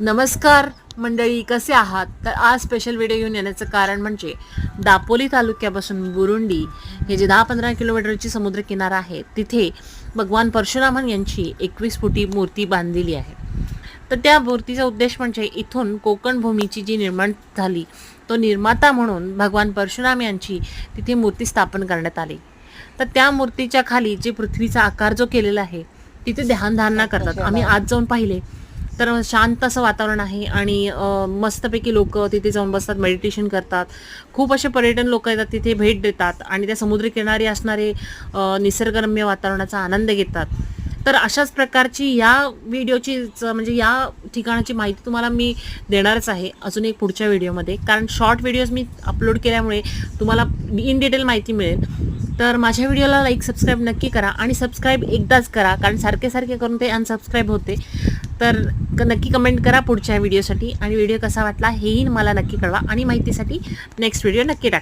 नमस्कार मंडळी कसे आहात? तर आज स्पेशल व्हिडिओ घेऊन येण्याचं कारण म्हणजे दापोली तालुक्यापासून बुरुंडी हे जे दहा पंधरा किलोमीटरची समुद्रकिनारा आहे तिथे भगवान परशुरामन यांची एकवीस फुटी मूर्ती बांधलेली आहे. तर त्या मूर्तीचा उद्देश म्हणजे इथून कोकण भूमीची जी निर्माण झाली तो निर्माता म्हणून भगवान परशुराम यांची तिथे मूर्ती स्थापन करण्यात आली. तर त्या मूर्तीच्या खाली जे पृथ्वीचा आकार जो केलेला आहे तिथे ध्यानधारणा करतात. आम्ही आज जाऊन पाहिले. तर शांत असं वातावरण आहे आणि मस्तपैकी लोक तिथे जाऊन बसतात मेडिटेशन करतात. खूप असे पर्यटन लोक येतात तिथे भेट देतात आणि त्या समुद्रकिनारी असणारे निसर्गरम्य वातावरणाचा आनंद घेतात. तर अशाच प्रकारची या व्हिडिओची म्हणजे या ठिकाणाची माहिती तुम्हाला मी देणारच आहे अजून एक पुढच्या व्हिडिओमध्ये. कारण शॉर्ट व्हिडिओज मी अपलोड केल्यामुळे तुम्हाला इन डिटेल माहिती मिळेल. तर माझ्या व्हिडिओला लाईक सबस्क्राईब नक्की करा आणि सबस्क्राईब एकदाच करा. कारण सारखे सारखे करून ते अनसबस्क्राईब होते. तर क- नक्की कमेंट करा पुढच्या व्हिडिओसाठी आणि व्हिडिओ कसा वाटला हेही मला नक्की कळवा. आणि माहितीसाठी नेक्स्ट व्हिडिओ नक्की टाका.